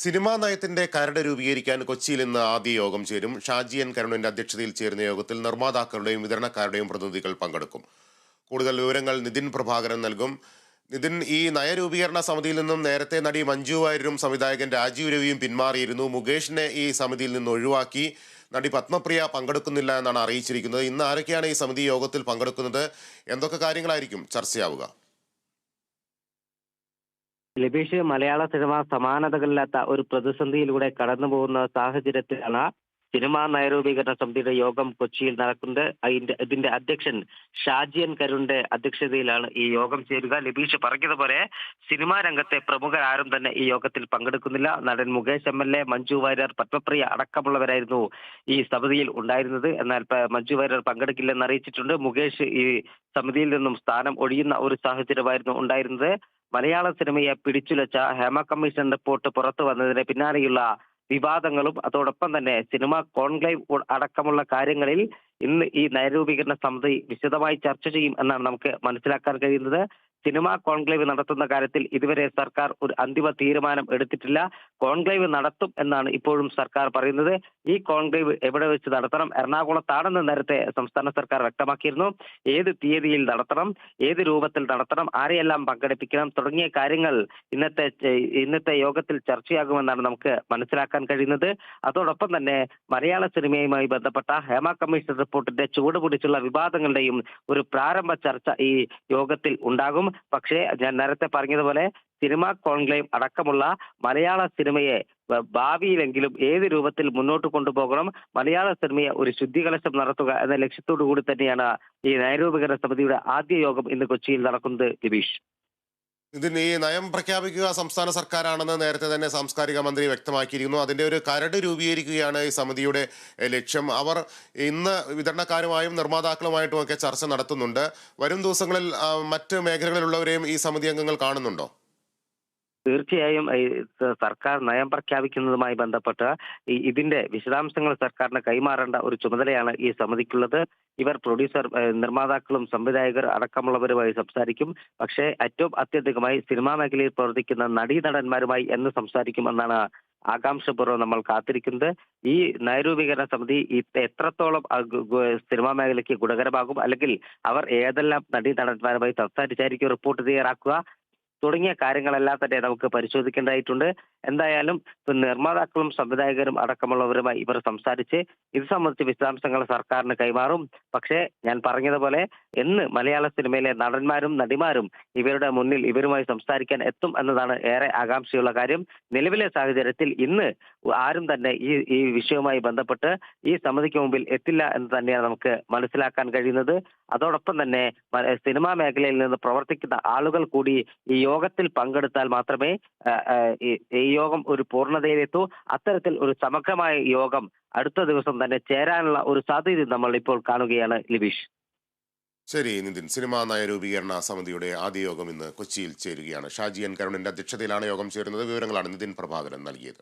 Cinema നയത്തിന്റെ കരട് രൂപീകരിക്കാൻ കൊച്ചിയിൽ ഇന്ന് ആദ്യ യോഗം ചേരും. ഷാജി എൻ കരുണിന്റെ അധ്യക്ഷതയിൽ ചേരുന്ന യോഗത്തിൽ നിർമ്മാതാക്കളുടെയും വിതരണക്കാരുടെയും പ്രതിനിധികൾ പങ്കെടുക്കും. കൂടുതൽ വിവരങ്ങൾ നിതിൻ പ്രഭാകരൻ നൽകും. നിതിൻ ഈ നയരൂപീകരണ സമിതിയിൽ നിന്നും നേരത്തെ നടി മഞ്ജു വാര്യരും സംവിധായകൻ രാജീവ് രവിയും പിന്മാറിയിരുന്നു. മുകേഷിനെ ഈ സമിതിയിൽ നിന്ന് ഒഴിവാക്കി നടി പത്മപ്രിയ പങ്കെടുക്കുന്നില്ല എന്നാണ് അറിയിച്ചിരിക്കുന്നത്. ഇന്ന് ആരൊക്കെയാണ് ഈ സമിതി യോഗത്തിൽ പങ്കെടുക്കുന്നത്? എന്തൊക്കെ കാര്യങ്ങളായിരിക്കും? ചർച്ചയാവുക. ലബീഷ് മലയാള സിനിമ സമാനതകളില്ലാത്ത ഒരു പ്രതിസന്ധിയിലൂടെ കടന്നു പോകുന്ന സാഹചര്യത്തിലാണ് സിനിമാ നയരൂപീകരണ സമിതിയുടെ യോഗം കൊച്ചിയിൽ നടക്കുന്നത്. അതിന്റെ ഇതിന്റെ അധ്യക്ഷൻ ഷാജിയൻ കരുണിന്റെ അധ്യക്ഷതയിലാണ് ഈ യോഗം ചേരുക. ലബീഷ് പറഞ്ഞതുപോലെ സിനിമാ രംഗത്തെ പ്രമുഖരാരും തന്നെ ഈ യോഗത്തിൽ പങ്കെടുക്കുന്നില്ല. നടൻ Mukesh M L A Manju Warrier Padmapriya അടക്കമുള്ളവരായിരുന്നു ഈ സമിതിയിൽ ഉണ്ടായിരുന്നത്. എന്നാൽ മഞ്ജു വാര്യർ പങ്കെടുക്കില്ലെന്ന് അറിയിച്ചിട്ടുണ്ട്. മുകേഷ് ഈ സമിതിയിൽ നിന്നും സ്ഥാനം ഒഴിയുന്ന ഒരു സാഹചര്യമായിരുന്നു ഉണ്ടായിരുന്നത്. മലയാള സിനിമയെ പിടിച്ചുലച്ച ഹേമ കമ്മീഷൻ റിപ്പോർട്ട് പുറത്തു വന്നതിന് പിന്നാലെയുള്ള വിവാദങ്ങളും അതോടൊപ്പം തന്നെ സിനിമ കോൺക്ലേവ് അടക്കമുള്ള കാര്യങ്ങളിൽ ഇന്ന് ഈ നയരൂപീകരണ സമിതി വിശദമായി ചർച്ച ചെയ്യും എന്നാണ് നമുക്ക് മനസ്സിലാക്കാൻ കഴിയുന്നത്. സിനിമാ കോൺക്ലേവ് നടത്തുന്ന കാര്യത്തിൽ ഇതുവരെ സർക്കാർ ഒരു അന്തിമ തീരുമാനം എടുത്തിട്ടില്ല. കോൺക്ലേവ് നടത്തും എന്നാണ് ഇപ്പോഴും സർക്കാർ പറയുന്നത്. ഈ കോൺക്ലേവ് എവിടെ വെച്ച് നടത്തണം? എറണാകുളത്താണെന്ന് നേരത്തെ സംസ്ഥാന സർക്കാർ വ്യക്തമാക്കിയിരുന്നു. ഏത് തീയതിയിൽ നടത്തണം? ഏത് രൂപത്തിൽ നടത്തണം? ആരെയെല്ലാം പങ്കെടുപ്പിക്കണം? തുടങ്ങിയ കാര്യങ്ങൾ ഇന്നത്തെ ഇന്നത്തെ യോഗത്തിൽ ചർച്ചയാകുമെന്നാണ് നമുക്ക് മനസ്സിലാക്കാൻ കഴിയുന്നത്. അതോടൊപ്പം തന്നെ മലയാള സിനിമയുമായി ബന്ധപ്പെട്ട ഹേമ കമ്മീഷൻ റിപ്പോർട്ടിന്റെ ചുവട് പിടിച്ചുള്ള വിവാദങ്ങളുടെയും ഒരു പ്രാരംഭ ചർച്ച ഈ യോഗത്തിൽ ഉണ്ടാകും. പക്ഷേ ഞാൻ നേരത്തെ പറഞ്ഞതുപോലെ സിനിമാ കോൺക്ലേവ് അടക്കമുള്ള മലയാള സിനിമയെ ഭാവിയിലെങ്കിലും ഏത് രൂപത്തിൽ മുന്നോട്ട് കൊണ്ടുപോകണം മലയാള സിനിമയെ ഒരു ശുദ്ധികലശം നടത്തുക എന്ന ലക്ഷ്യത്തോടു കൂടി തന്നെയാണ് ഈ നയരൂപീകരണ സമിതിയുടെ ആദ്യ യോഗം ഇന്ന് കൊച്ചിയിൽ നടക്കുന്നത് ദിബീഷ് ഇതിന് ഈ നയം പ്രഖ്യാപിക്കുക സംസ്ഥാന സർക്കാരാണെന്ന് നേരത്തെ തന്നെ സാംസ്കാരിക മന്ത്രി വ്യക്തമാക്കിയിരിക്കുന്നു. അതിന്റെ ഒരു കരട് രൂപീകരിക്കുകയാണ് ഈ സമിതിയുടെ ലക്ഷ്യം. അവർ ഇന്ന് വിതരണക്കാരുമായും നിർമ്മാതാക്കളുമായിട്ടും ഒക്കെ ചർച്ച നടത്തുന്നുണ്ട്. വരും ദിവസങ്ങളിൽ മറ്റ് മേഖലകളിലുള്ളവരെയും ഈ സമിതി അംഗങ്ങൾ കാണുന്നുണ്ടോ? തീർച്ചയായും സർക്കാർ നയം പ്രഖ്യാപിക്കുന്നതുമായി ബന്ധപ്പെട്ട് ഇതിന്റെ വിശദാംശങ്ങൾ സർക്കാരിന് കൈമാറേണ്ട ഒരു ചുമതലയാണ് ഈ സമിതിക്കുള്ളത്. ഇവർ പ്രൊഡ്യൂസർ നിർമ്മാതാക്കളും സംവിധായകർ അടക്കമുള്ളവരുമായി സംസാരിക്കും. പക്ഷേ ഏറ്റവും അത്യധികമായി സിനിമാ മേഖലയിൽ പ്രവർത്തിക്കുന്ന നടീനടന്മാരുമായി എന്ന് സംസാരിക്കുമെന്നാണ് ആകാംക്ഷപൂർവം നമ്മൾ കാത്തിരിക്കുന്നത്. ഈ നയരൂപീകരണ സമിതി എത്രത്തോളം സിനിമാ മേഖലയ്ക്ക് ഗുണകരമാകും അല്ലെങ്കിൽ അവർ ഏതെല്ലാം നടീ നടന്മാരുമായി സംസാരിച്ചായിരിക്കും റിപ്പോർട്ട് തയ്യാറാക്കുക. തുടങ്ങിയ കാര്യങ്ങളെല്ലാം തന്നെ നമുക്ക് പരിശോധിക്കേണ്ടതായിട്ടുണ്ട്. എന്തായാലും നിർമ്മാതാക്കളും സംവിധായകരും അടക്കമുള്ളവരുമായി ഇവർ സംസാരിച്ച് ഇത് സംബന്ധിച്ച് വിശദാംശങ്ങൾ സർക്കാരിന് കൈമാറും. പക്ഷേ ഞാൻ പറഞ്ഞതുപോലെ എന്ന് മലയാള സിനിമയിലെ നടന്മാരും നടിമാരും ഇവരുടെ മുന്നിൽ ഇവരുമായി സംസാരിക്കാൻ എത്തും എന്നതാണ് ഏറെ ആകാംക്ഷയുള്ള കാര്യം. നിലവിലെ സാഹചര്യത്തിൽ ഇന്ന് ആരും തന്നെ ഈ ഈ വിഷയവുമായി ബന്ധപ്പെട്ട് ഈ സമിതിക്ക് മുമ്പിൽ എത്തില്ല എന്ന് തന്നെയാണ് നമുക്ക് മനസ്സിലാക്കാൻ കഴിയുന്നത്. അതോടൊപ്പം തന്നെ സിനിമാ മേഖലയിൽ നിന്ന് പ്രവർത്തിക്കുന്ന ആളുകൾ കൂടി ഈ യോഗത്തിൽ പങ്കെടുത്താൽ മാത്രമേ ഈ യോഗം ഒരു പൂർണതയിലെത്തൂ അത്തരത്തിൽ ഒരു സമഗ്രമായ യോഗം അടുത്ത ദിവസം തന്നെ ചേരാനുള്ള ഒരു സാധ്യത നമ്മൾ ഇപ്പോൾ കാണുകയാണ് ലിബീഷ്. ശരി നിതിൻ. സിനിമാ നയരൂപീകരണ സമിതിയുടെ ആദ്യ യോഗം ഇന്ന് കൊച്ചിയിൽ ചേരുകയാണ്. ഷാജി എൻ കരുണിന്റെ അധ്യക്ഷതയിലാണ് യോഗം ചേരുന്നത്. വിവരങ്ങളാണ് നിതിൻ പ്രഭാകരൻ നൽകിയത്.